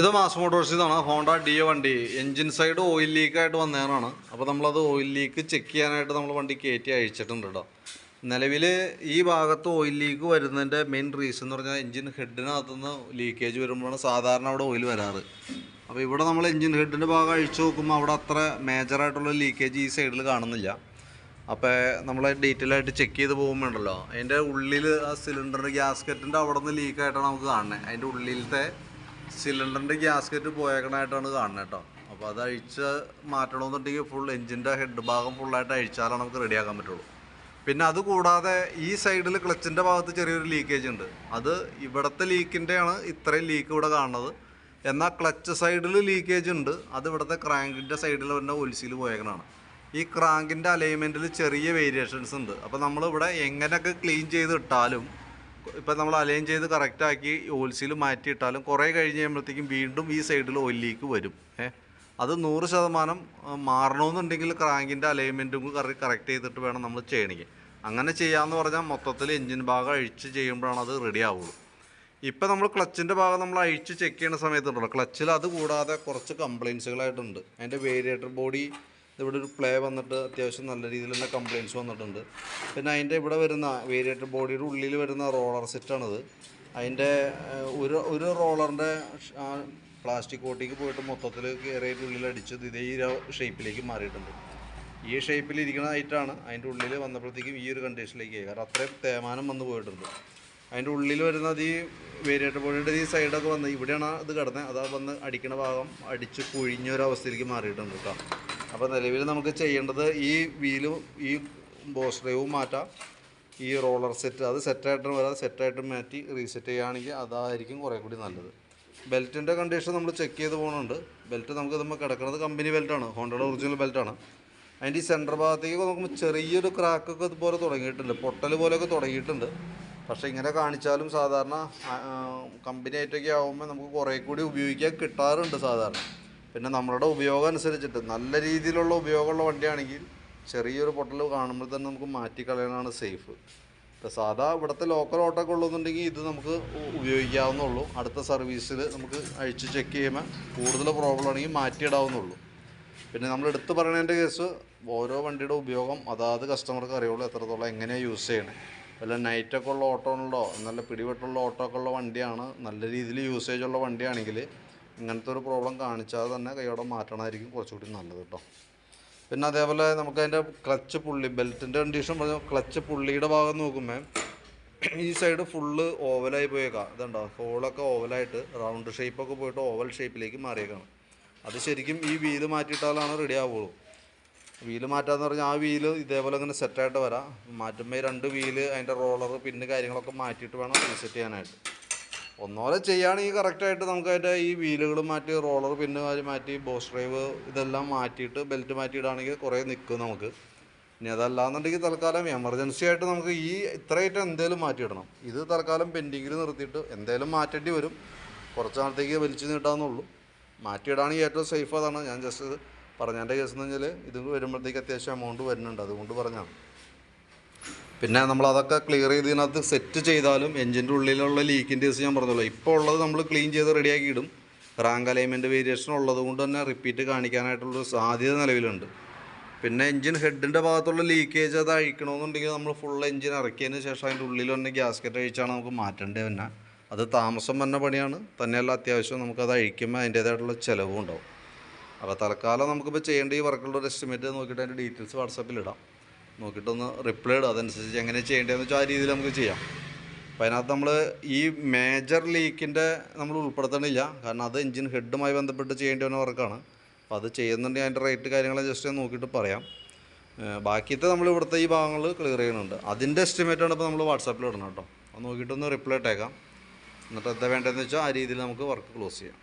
ഇത് Mass Motors ഇതാണ്. Honda Dio വണ്ടി. എൻജിൻ സൈഡ് ഓയിൽ ലീക്ക് ആയിട്ട് വന്നതാണ് അപ്പോൾ നമ്മളത് ഓയിൽ ലീക്ക് ചെക്ക് ചെയ്യാനായിട്ട് നമ്മൾ വണ്ടി കയറ്റി അയച്ചിട്ടുണ്ട് കേട്ടോ നിലവിൽ ഈ ഭാഗത്ത് ഓയിൽ ലീക്ക് വരുന്നതിന്റെ മെയിൻ റീസൺ എന്ന് പറഞ്ഞാൽ എൻജിൻ ഹെഡിനകത്തുനിന്ന് ലീക്കേജ് വരുമ്പോഴാണ് സാധാരണ അവിടെ ഓയിൽ വരാറ്. അപ്പോൾ ഇവിടെ നമ്മൾ എൻജിൻ ഹെഡിന്റെ ഭാഗം അഴിച്ചു നോക്കുമ്പോൾ അവിടെ അത്ര മേജറായിട്ടുള്ള ലീക്കേജ് ഈ സൈഡിൽ കാണുന്നില്ല. അപ്പോൾ നമ്മൾ ഡീറ്റെയിൽ ആയിട്ട് ചെക്ക് ചെയ്ത് പോകുമ്പോണ്ടല്ലോ അതിന്റെ ഉള്ളിൽ ആ സിലിണ്ടറിന്റെ ഗ്യാസ്കറ്റിന്റെ അവിടെ നിന്ന് ലീക്കായിട്ടാണ് നമുക്ക് കാണുന്നത് അതിന്റെ ഉള്ളിലത്തെ സിലിണ്ടറിന്റെ ഗ്യാസ്കറ്റ് പോയേക്കണായിട്ടാണ് കാണുന്നത് കേട്ടോ. അപ്പോൾ അത് അഴിച്ച് മാറ്റണമെന്നുണ്ടെങ്കിൽ ഫുൾ എഞ്ചിന്റെ ഹെഡ് ഭാഗം ഫുള്ളായിട്ട് അഴിച്ചാലാണ് നമുക്ക് റെഡിയാക്കാൻ പറ്റുള്ളൂ. പിന്നെ അത് കൂടാതെ ഈ സൈഡിൽ ക്ലച്ചിന്റെ ഭാഗത്ത് ചെറിയൊരു ലീക്കേജ് ഉണ്ട്. അത് ഇവിടുത്തെ ലീക്കിന്റെയാണ് ഇത്രയും ലീക്ക് ഇവിടെ കാണുന്നത്. എന്നാൽ ക്ലച്ച് സൈഡിൽ ലീക്കേജ് ഉണ്ട്. അത് ഇവിടുത്തെ ക്രാങ്കിന്റെ സൈഡിൽ വരുന്ന ഒലിസിൽ പോയേക്കണാണ് ഈ ക്രാങ്കിന്റെ അലൈൻമെന്റിൽ ചെറിയ വേരിയേഷൻസ് ഉണ്ട്. അപ്പോൾ നമ്മളിവിടെ എങ്ങനെയൊക്കെ ക്ലീൻ ചെയ്ത് ഇട്ടാലും ഇപ്പം നമ്മൾ അലൈൻ ചെയ്ത് കറക്റ്റാക്കി ഓൽസിൽ മാറ്റിയിട്ടാലും കുറേ കഴിഞ്ഞ് കഴിയുമ്പോഴത്തേക്കും വീണ്ടും ഈ സൈഡിൽ ഒല്ലിക്ക് വരും. ഏ? അത് നൂറ് ശതമാനം മാറണമെന്നുണ്ടെങ്കിൽ ക്രാങ്കിന്റെ അലൈൻമെന്റും കറി കറക്റ്റ് ചെയ്തിട്ട് വേണം നമ്മൾ ചെയ്യണമെങ്കിൽ. അങ്ങനെ ചെയ്യാമെന്ന് പറഞ്ഞാൽ മൊത്തത്തിൽ എൻജിൻ ഭാഗം അഴിച്ച് ചെയ്യുമ്പോഴാണ് അത് റെഡി ആവുള്ളൂ. ഇപ്പം നമ്മൾ ക്ലച്ചിന്റെ ഭാഗം നമ്മൾ അഴിച്ച് ചെക്ക് ചെയ്യുന്ന സമയത്തുണ്ടല്ലോ ക്ലച്ചിൽ അത് കൂടാതെ കുറച്ച് കംപ്ലയിൻസുകളായിട്ടുണ്ട് അതിന്റെ വേരിയേറ്റർ ബോഡി ഇവിടെ ഒരു പ്ലേ വന്നിട്ട് അത്യാവശ്യം നല്ല രീതിയിൽ തന്നെ കംപ്ലയിൻസ് വന്നിട്ടുണ്ട്. പിന്നെ അതിന്റെ ഇവിടെ വരുന്ന വേരിയേറ്റർ ബോഡിയുടെ ഉള്ളിൽ വരുന്ന റോളർ സെറ്റാണിത് അതിന്റെ ഒരു ഒരു റോളറിന്റെ പ്ലാസ്റ്റിക് കോട്ടിക്ക് പോയിട്ട് മൊത്തത്തിൽ കയറിയിട്ട് ഉള്ളിൽ അടിച്ചത് ഇതേ ഷേപ്പിലേക്ക് മാറിയിട്ടുണ്ട്. ഈ ഷേപ്പിൽ ഇരിക്കുന്നതായിട്ടാണ് അതിന്റെ ഉള്ളിൽ വന്നപ്പോഴത്തേക്കും ഈ ഒരു കണ്ടീഷനിലേക്ക് കാരണം അത്രയും തേമാനം വന്നു പോയിട്ടുണ്ട്. അതിന്റെ ഉള്ളിൽ വരുന്നത് ഈ വേരിയേറ്റർ ബോഡിയുടെ ഈ സൈഡൊക്കെ വന്ന് ഇവിടെയാണ് ഇത് കിടന്നത്. അതാ വന്ന് അടിക്കണ ഭാഗം അടിച്ച് കുഴിഞ്ഞൊരവസ്ഥയിലേക്ക് മാറിയിട്ടുണ്ട് കേട്ടോ. അപ്പോൾ നിലവിൽ നമുക്ക് ചെയ്യേണ്ടത് ഈ വീലും ഈ ബോസ് ഡ്രൈവും മാറ്റാം. ഈ റോളർ സെറ്റ് അത് സെറ്റായിട്ട് വരാതെ സെറ്റായിട്ട് മാറ്റി റീസെറ്റ് ചെയ്യുകയാണെങ്കിൽ അതായിരിക്കും കുറേ കൂടി നല്ലത്. ബെൽറ്റിന്റെ കണ്ടീഷൻ നമ്മൾ ചെക്ക് ചെയ്ത് പോകുന്നുണ്ട് ബെൽറ്റ് നമുക്ക് നമ്മൾ കിടക്കുന്നത് കമ്പനി ബെൽറ്റാണ് ഹോണ്ടയുടെ ഒറിജിനൽ ബെൽറ്റാണ് അതിന്റെ ഈ സെന്റർ ഭാഗത്തേക്ക് നോക്കുമ്പോൾ ചെറിയൊരു ക്രാക്കൊക്കെ ഇതുപോലെ തുടങ്ങിയിട്ടുണ്ട്. പൊട്ടൽ പോലെയൊക്കെ തുടങ്ങിയിട്ടുണ്ട്. പക്ഷേ ഇങ്ങനെ കാണിച്ചാലും സാധാരണ കമ്പനി ആയിട്ടൊക്കെ ആകുമ്പോൾ നമുക്ക് കുറേ കൂടി ഉപയോഗിക്കാൻ കിട്ടാറുണ്ട് സാധാരണ. പിന്നെ നമ്മളുടെ ഉപയോഗം അനുസരിച്ചിട്ട് നല്ല രീതിയിലുള്ള ഉപയോഗമുള്ള വണ്ടിയാണെങ്കിൽ ചെറിയൊരു പൊട്ടൽ കാണുമ്പോൾ തന്നെ നമുക്ക് മാറ്റി കളയാനാണ് സേഫ്. ഇപ്പോൾ സാധാ ഇവിടുത്തെ ലോക്കൽ ഓട്ടൊക്കെ ഉള്ളതെന്നുണ്ടെങ്കിൽ ഇത് നമുക്ക് ഉപയോഗിക്കാവുന്നുള്ളൂ അടുത്ത സർവീസിൽ നമുക്ക് അഴിച്ച് ചെക്ക് ചെയ്യുമ്പോൾ കൂടുതൽ പ്രോബ്ലം ആണെങ്കിൽ മാറ്റിയിടാവുന്നുള്ളൂ പിന്നെ നമ്മൾ എടുത്തു പറയുന്നതിന്റെ കേസ് ഓരോ വണ്ടിയുടെ ഉപയോഗം അതാത് കസ്റ്റമർക്ക് അറിയുള്ളൂ എത്രത്തോളം എങ്ങനെയാണ് യൂസ് ചെയ്യണേ. വല്ല നൈറ്റൊക്കെ ഉള്ള ഓട്ടോ ഉണ്ടോ നല്ല പിടിവെട്ടുള്ള ഓട്ടോ ഒക്കെ ഉള്ള വണ്ടിയാണ് നല്ല രീതിയിൽ യൂസേജ് ഉള്ള വണ്ടിയാണെങ്കിൽ ഇങ്ങനത്തെ ഒരു പ്രോബ്ലം കാണിച്ചാൽ തന്നെ കൈയോടെ മാറ്റണമായിരിക്കും കുറച്ചുകൂടി നല്ലത് കേട്ടോ പിന്നെ അതേപോലെ നമുക്ക് അതിന്റെ ക്ലച്ച് പുള്ളി ബെൽറ്റിന്റെ കണ്ടീഷൻ പറഞ്ഞ ക്ലച്ച് പുള്ളിയുടെ ഭാഗം നോക്കുമ്പോൾ ഈ സൈഡ് ഫുള്ള് ഓവലായി പോയേക്കാം. ഇതുണ്ടോ? ഹോളൊക്കെ ഓവലായിട്ട് റൗണ്ട് ഷേപ്പൊക്കെ പോയിട്ട് ഓവൽ ഷേപ്പിലേക്ക് മാറിയേക്കാണ്. അത് ശരിക്കും ഈ വീൽ മാറ്റിയിട്ടാലാണ് റെഡി ആവുള്ളൂ. വീൽ മാറ്റാന്ന് പറഞ്ഞാൽ ആ വീൽ ഇതേപോലെ ഇങ്ങനെ സെറ്റായിട്ട് വരാം. മാറ്റുമ്പോൾ രണ്ട് വീൽ അതിന്റെ റോളർ പിന്നെ കാര്യങ്ങളൊക്കെ മാറ്റിയിട്ട് വേണം റീസെറ്റ് ചെയ്യാനായിട്ട്. ഒന്നോലെ ചെയ്യുകയാണെങ്കിൽ കറക്റ്റായിട്ട് നമുക്ക് അതിന്റെ ഈ വീലുകൾ മാറ്റി റോളർ പിന്നെ മാറ്റി ബോസ് ഡ്രൈവ് ഇതെല്ലാം മാറ്റിയിട്ട് ബെൽറ്റ് മാറ്റിയിടുകയാണെങ്കിൽ കുറേ നിൽക്കും നമുക്ക്. ഇനി അതല്ലാന്നുണ്ടെങ്കിൽ തൽക്കാലം എമർജൻസി ആയിട്ട് നമുക്ക് ഈ ഇത്രയായിട്ട് എന്തേലും മാറ്റിയിടണം. ഇത് തൽക്കാലം പെൻഡിങ്ങിൽ നിർത്തിയിട്ട് എന്തേലും മാറ്റേണ്ടി വരും. കുറച്ച് നാളത്തേക്ക് വലിച്ചു നീട്ടാമെന്നുള്ളൂ മാറ്റിയിടാണെങ്കിൽ ഏറ്റവും സേഫ് അതാണ്. ഞാൻ ജസ്റ്റ് പറഞ്ഞതിന്റെ കേസ് എന്ന് വെച്ചാൽ ഇത് വരുമ്പോഴത്തേക്ക് അത്യാവശ്യം എമൗണ്ട് വരുന്നുണ്ട്. അതുകൊണ്ട് പറഞ്ഞാണ് പിന്നെ നമ്മൾ അതൊക്കെ ക്ലിയർ ചെയ്ത് ഇതിനകത്ത് സെറ്റ് ചെയ്താലും എഞ്ചിന്റെ ഉള്ളിലുള്ള ലീക്കിന്റെ കേസ് ഞാൻ പറഞ്ഞല്ലോ. ഇപ്പോൾ ഉള്ളത് നമ്മൾ ക്ലീൻ ചെയ്ത് റെഡിയാക്കി ഇടും. റാങ്ക് അലൈൻമെന്റ് വേരിയേഷൻ ഉള്ളതുകൊണ്ട് തന്നെ റിപ്പീറ്റ് കാണിക്കാനായിട്ടുള്ളൊരു സാധ്യത നിലവിലുണ്ട്. പിന്നെ എഞ്ചിൻ ഹെഡിന്റെ ഭാഗത്തുള്ള ലീക്കേജ് അത് അഴിക്കണമെന്നുണ്ടെങ്കിൽ നമ്മൾ ഫുൾ എഞ്ചിൻ ഇറക്കിയതിന് ശേഷം അതിന്റെ ഉള്ളിൽ തന്നെ ഗ്യാസ്കറ്റ് അഴിച്ചാണ് നമുക്ക് മാറ്റേണ്ടത് തന്നെ അത് താമസം വന്ന പണിയാണ്. തന്നെയല്ല അത്യാവശ്യം നമുക്കത് അഴിക്കുമ്പോൾ അതിന്റേതായിട്ടുള്ള ചിലവും ഉണ്ടാവും. അപ്പോൾ തൽക്കാലം നമുക്കിപ്പോൾ ചെയ്യേണ്ട ഈ വർക്കുള്ള ഒരു എസ്റ്റിമേറ്റ് നോക്കിയിട്ട് അതിന്റെ ഡീറ്റെയിൽസ് വാട്സാപ്പിൽ ഇടാം. നോക്കിയിട്ടൊന്ന് റിപ്ലൈ ഇടുക. അതനുസരിച്ച് എങ്ങനെ ചെയ്യേണ്ടതെന്ന് വെച്ചാൽ ആ രീതിയിൽ നമുക്ക് ചെയ്യാം. അപ്പോൾ അതിനകത്ത് നമ്മൾ ഈ മേജർ ലീക്കിന്റെ നമ്മൾ ഉൾപ്പെടുത്തണില്ല. കാരണം അത് എഞ്ചിൻ ഹെഡുമായി ബന്ധപ്പെട്ട് ചെയ്യേണ്ടി വരുന്ന വർക്കാണ് അപ്പോൾ അത് ചെയ്യുന്നുണ്ടെങ്കിൽ അതിന്റെ റേറ്റ് കാര്യങ്ങളെ ജസ്റ്റ് നോക്കിയിട്ട് പറയാം. ബാക്കിയത്തെ നമ്മൾ ഇവിടുത്തെ ഈ ഭാഗങ്ങൾ ക്ലിയർ ചെയ്യുന്നുണ്ട്. അതിന്റെ എസ്റ്റിമേറ്റാണ് ഇപ്പോൾ നമ്മൾ വാട്സാപ്പിൽ ഇടണം കേട്ടോ. അത് നോക്കിയിട്ടൊന്ന് റിപ്ലൈ ഇട്ടേക്കാം. എന്നിട്ട് എന്താ വേണ്ടതെന്ന് വെച്ചാൽ ആ രീതിയിൽ നമുക്ക് വർക്ക് ക്ലോസ് ചെയ്യാം.